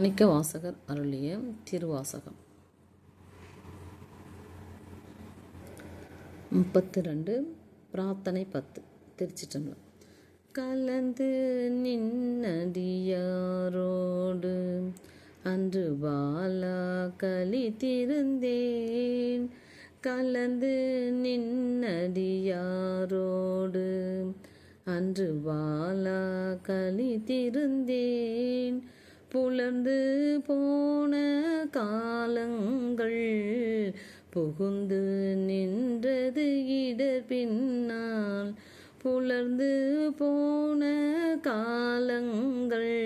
மாணிக்க வாசகர் அருளிய திருவாசகம். முப்பத்தி ரெண்டு பிரார்த்தனை பத்து திருச்சிட்டம்பலம் கலந்து நின்னடியாரோடு அன்று பாலா கலித்திருந்தேன் கலந்து நின்னடியாரோடு அன்று பாலா கலித்திருந்தேன் புலர்ந்து போன காலங்கள் புகுந்து நின்றது இடர் பின்னால். புலர்ந்து போன காலங்கள்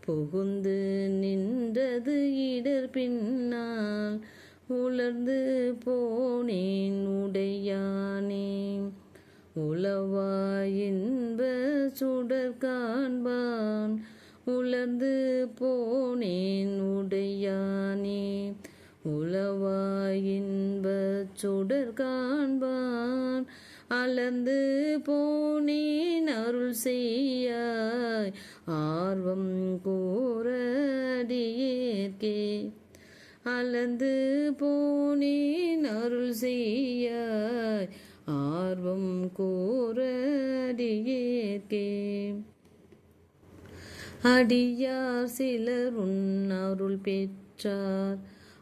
புகுந்து நின்றது இடர் பின்னால். உலர்ந்து போனேன் உடையானே உளவாயின்ப சுடர் காண்பான். உலர்ந்து போனேன் உடையானே. உளவாயின்ப சுடர் காண்பான். அலர்ந்து போனேன் அருள் செய்யாய். ஆர்வம் கூற அடியேற்கே அலர்ந்து போனேன் அருள் செய்யாய். ஆர்வம் கூற அடியார் சிலர் உன்னருள் பெற்றார்.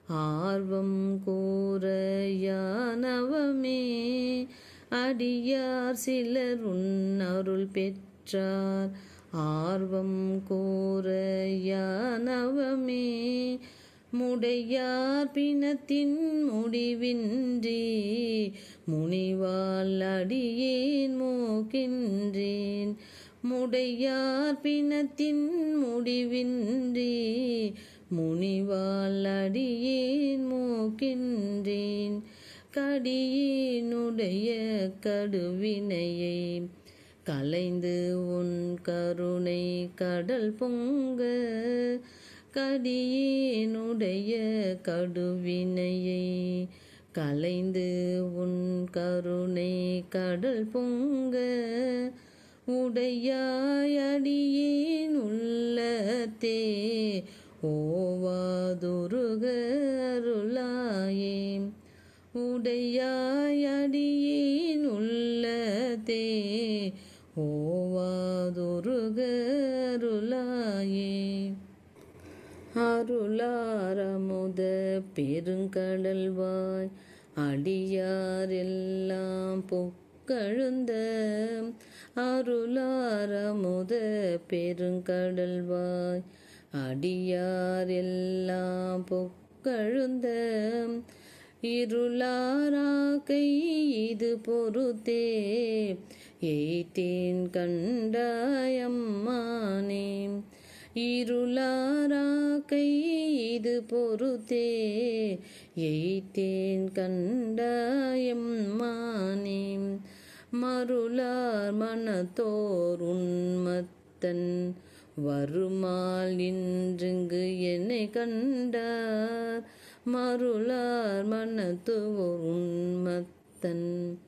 ஆர்வம் கூறையானவமே அடியார் சிலர் உன்னருள் பெற்றார். ஆர்வம் கூறையானவமே முடையார் பிணத்தின் முடிவின்றி முனிவால் அடியேன் மூக்கின்றேன். முடையார் பிணத்தின் முடிவின்றி முனிவால் அடியேன் மூக்கின்றேன் கடியினுடைய கடுவினையை. கலைந்து உன் கருணை கடல் பொங்க கடியினுடைய கடுவினையை. கலைந்து உன் கருணை கடல் பொங்க உடையாயடியேன் உள்ளத்தே. ஓவாதுருகருளாயே உடையாயடியேன் உள்ளத்தே. ஓவாதுருகருளாயே அருளாரமுத பெருங்கடல்வாய் அடியாரெல்லாம் பொக்கழுந்த அருளாரமுத பெருங்கடல்வாய் அடியார் எல்லாம் பொக்கழுந்த இருளாராக்கை இது பொறுத்தே எய்தேன் கண்டாயம்மானே இருளாராக்கை இது பொறுத்தே எய்தேன் கண்டாயம்மானே மருளார் மனத்தோர் உண்மத்தன் வருமால் இன்றுங்கு என்னை கண்டார். மருளார் மனத்தோர் உண்மத்தன்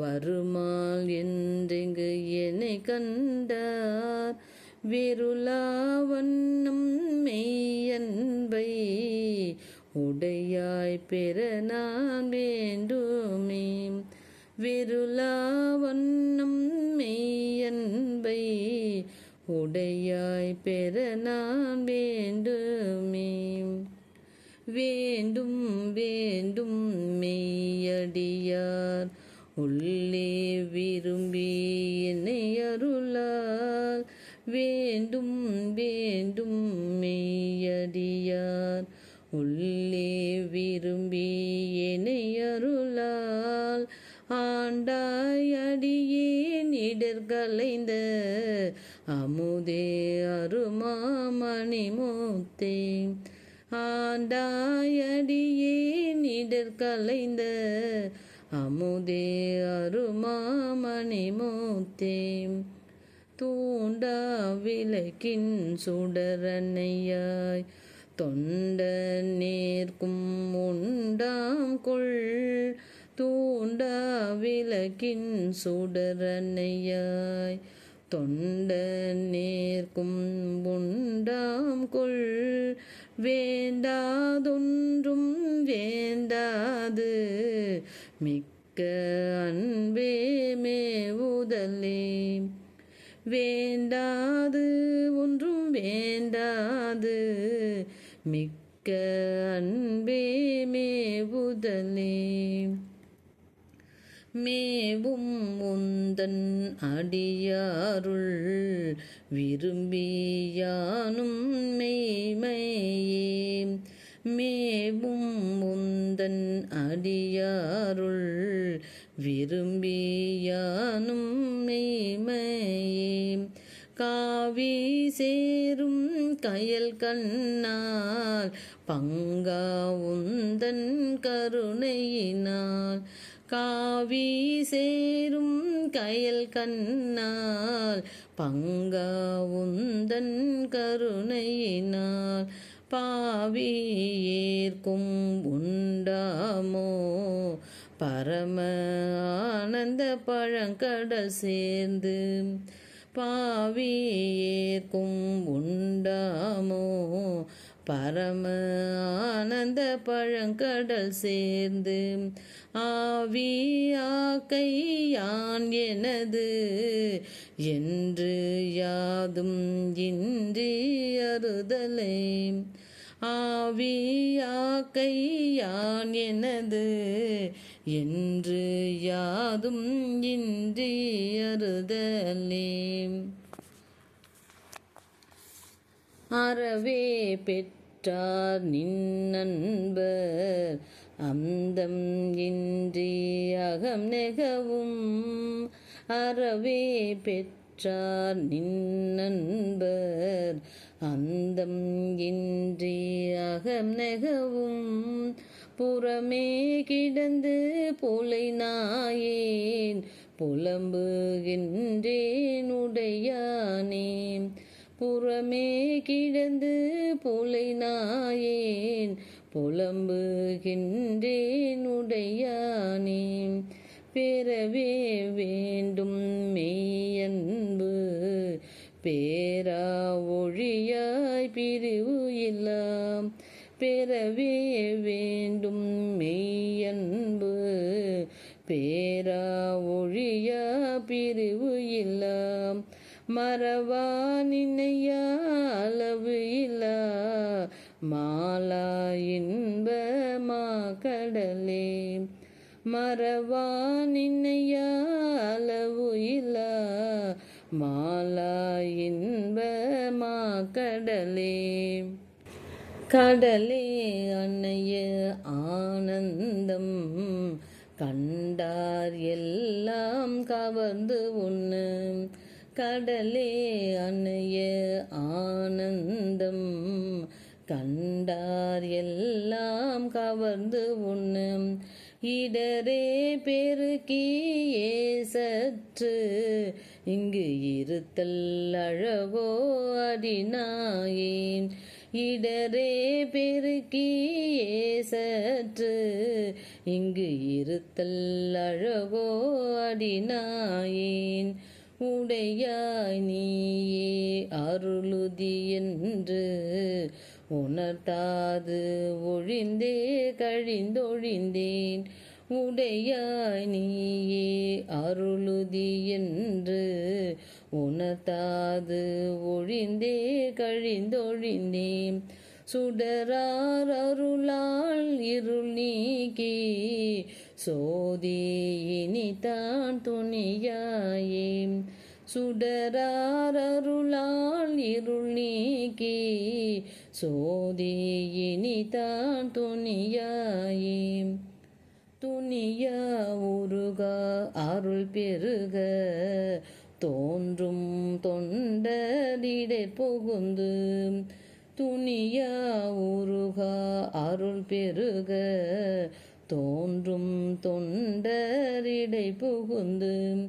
வருமால் என்றெங்கு என்னை கண்டார். விருளாவண்ணம் மெய்யன்பை உடையாய் பெற நான் வேண்டும். வெருளாவண்ணம் மெய்யன்பை உடையாய் பெற நான் வேண்டுமே. வேண்டும் வேண்டும் மெய்யடியார் உள்ளே விரும்பி என்னை அருளால் வேண்டும் வேண்டும் மூத்தே தூண்டா விளக்கின் சுடரணையாய் தொண்ட நேர்க்கும் உண்டாம் கொள். தூண்டா விளக்கின் சுடரணையாய் தொண்ட நேர்க்கும் உண்டாம் கொள். வேண்டாதொன்றும் வேண்டாது மிக்க மிக்க அன்பே மேவுதலே. வேண்டாது ஒன்றும் வேண்டாது. மிக்க அன்பே மேவுதலே. மேவும் உந்தன் அடியாருள் விரும்பியானும் மெய்மையே. மேவும் முந்தன் அடியாருள் விரும்பியானும் மெய்மையே. காவி சேரும் கயல் கண்ணால் பங்கா உந்தன் கருணையினால். காவி சேரும் கயல் கண்ணால் பங்கா உந்தன் கருணையினால். பாவி ஏற்கும் உண்டாமோ? பரம ஆனந்த பழங்கடல் சேர்ந்து பாவி ஏற்கும் உண்டாமோ? பரம ஆனந்த பழங்கடல் சேர்ந்து ஆவி ஆக்கை யான் எனது. என்று யாதும் இன்றி அறுதலை ஆவி யான் எனது. என்று யாதும் இன்றி அறுதலே அறவே பெற்றார் நின்னன்பர். அந்தம் இன்றி அகம் நெகவும் அறவே பெற்றார் நின்னன்பர். அந்தம் இன்றி அகம் நெகவும் புறமே கிடந்து புலை நாயேன். புலம்புகின்றேன் உடையானே புறமே கிடந்து புலை நாயேன் புலம்புகின்றேன் உடையானே. பெறவே வேண்டும் மெய்யன்பு பேரா ஒழியாய் பிரிவு இல்லாம் பெறவே வேண்டும் மெய்யன்பு பேரா ஒழியா பிரிவு இல்லாம் மறவா நினையா அளவு இல்லா. மாலா இன்பமா கடலே. மறவா நினையா அளவு இல்லா. மாலா இன்பமா கடலே. கடலே அன்னைய ஆனந்தம் கண்டார் எல்லாம் கவர்ந்து உண்ணு. கடலே அணைய ஆனந்தம். கண்டார் எல்லாம் கவர்ந்து உண்ணும் இடரே பெருக்கியே சற்று இங்கு இருத்தல் அழகோ அடினாயேன். இடரே பெருக்கியே சற்று இங்கு இருத்தல் அழகோ அடினாயேன். உடையாய் நீயே அருளுதி என்று உணர்த்தாது. ஒழிந்தே கழிந்தொழிந்தேன். உடையாய் நீயே அருளுதி என்று உணர்த்தாது. ஒழிந்தே கழிந்தொழிந்தேன். சுடரார் அருளால் இருள் நீக்கி. சோதி இனிதான் துணியாயே. சுடரார் இருள் நீக்கி. சோதி இனிதான் துணியாயே. துணியா உருகா அருள் பெருக. தோன்றும் தொண்டரிடை புகுந்து. துணியா உருகா அருள் பெருக. தோன்றும் தொண்டரிடை புகுந்து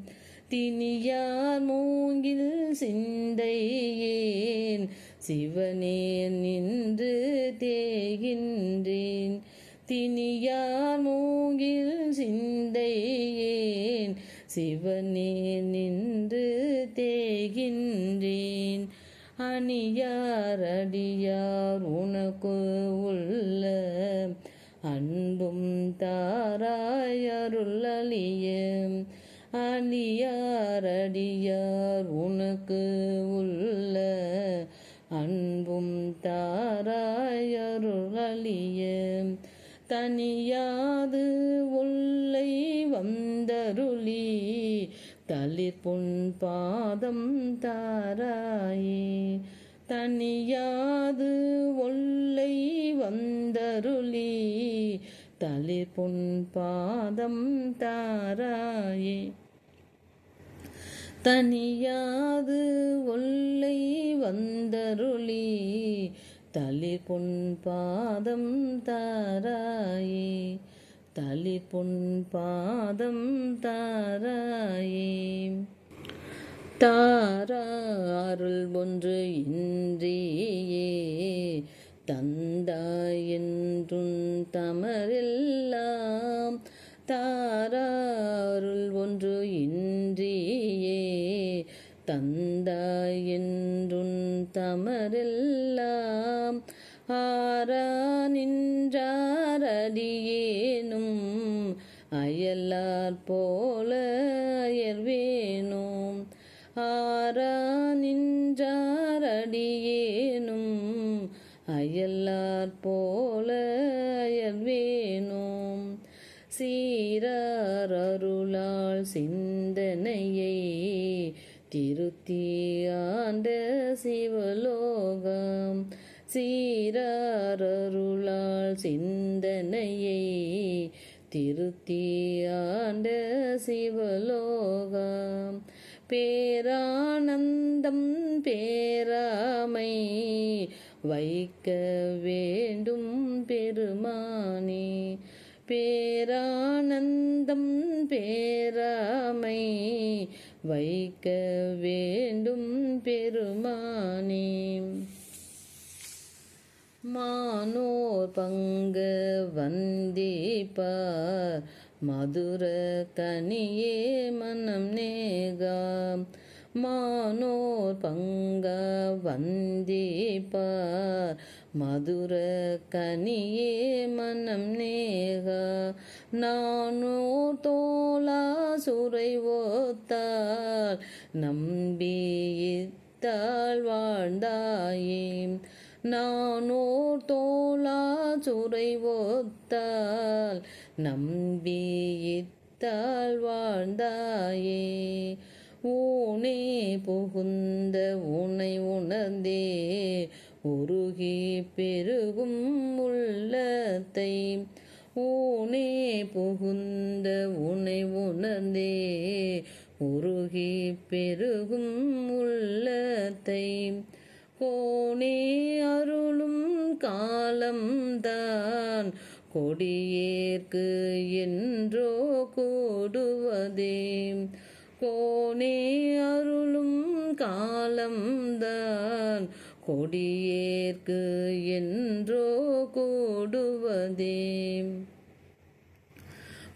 தினியார் மூங்கில் சிந்தையேன் சிவனே நின்று தேகின்றேன். தினியார் மூங்கில் சிந்தையேன் சிவனே நின்று தேகின்றேன். அணியார் அடியார் உனக்கு உள்ள அன்பும் தாராய் அடியாரடியார் உனக்கு உள்ள அன்பும் தாராய் தனியாது உள்ளை வந்தருளி தளிர் பொன் பாதம் தாராயே. தனியாது ஒல்லை வந்தருளி தளிர் பொன் பாதம் தாராயே. தனியாது ஒல்லை வந்தருளி தளிர் பொன் பாதம் தாராயே. தளிர் பொன் பாதம் தாராயே. தாரா அருள் ஒன்று இன்றியே. தந்தாய் என்றும் தமரெல்லாம் தாராருள் ஒன்று இன்றியே. தந்தாய் என்றும் தமரெல்லாம் ஆரா நின்றாரடியேனும் சிவலோகம் சீரார் சிந்தனையை திருத்தியாண்ட சிவலோகம். பேரானந்தம் பேராமை வைக்க வேண்டும் பெருமானே. பேரானந்தம் பேராமை வைக்க வேண்டும் பெருமானே. மானோர் பங்க வந்தீப்பார் மதுர கனியே மனம் நேகாம் மானோர் பங்க வந்தீப்பார் மதுர கனியே மனம் நேகா. நானோ தோலா சுரை ஓத்தால் நம்பியித்தாள் வாழ்ந்தாயே. நானோ தோலா சுரை ஓத்தால் நம்பியித்தாள் வாழ்ந்தாயே. ஊனே புகுந்த உனை உணர்ந்தே. உருகி பெருகும் உள்ளத்தை ஊனே புகுந்த உனை உணர்ந்தே. உருகி பெருகும் உள்ளத்தை கோனே அருளும் காலம்தான் கொடியேற்கு என்றோ கூடுவதே. கோனே அருளும் காலம்தான் கொடியேற்கு என்றோ கூடுவதே.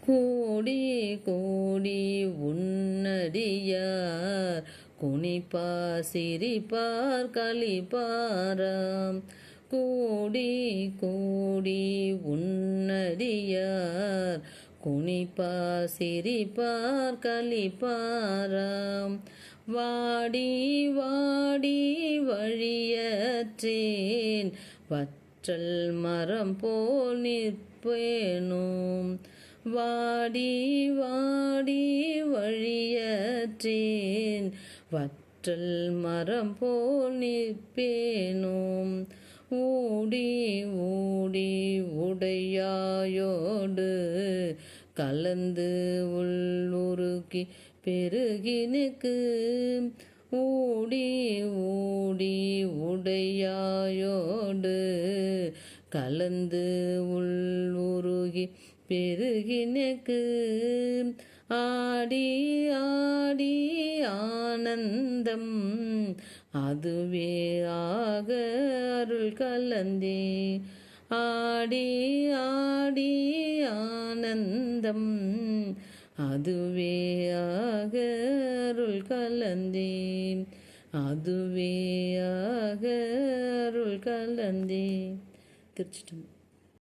கூடி கூடி உன்னடியார் குனிப்பா சிரிப்பார் களிப்பாராம். கூடி கூடி உன்னடியார் குனிப்பா சிரிப்பார் களிப்பாராம். வாடி வாடி வழியற்றேன். வற்றல் மரம் போல் நிற்பேனும். வாடி வாடி வழியற்றேன். வற்றல் மரம் போல் நிற்பேனும். ஓடி ஓடி உடையாயோடு கலந்து உள்ளுருக்கி பெருகினுக்கு. ஊடி ஊடி உடையாயோடு கலந்து உள்ளுருகி பெருகினுக்கு. ஆடி ஆடி ஆனந்தம் அதுவே ஆக அருள் கலந்தே. ஆடி ஆடி ஆனந்தம் அதுவே ஆக அருள் கலந்தே அதுவே ஆக அருள் கலந்தே திருச்சிட்டம்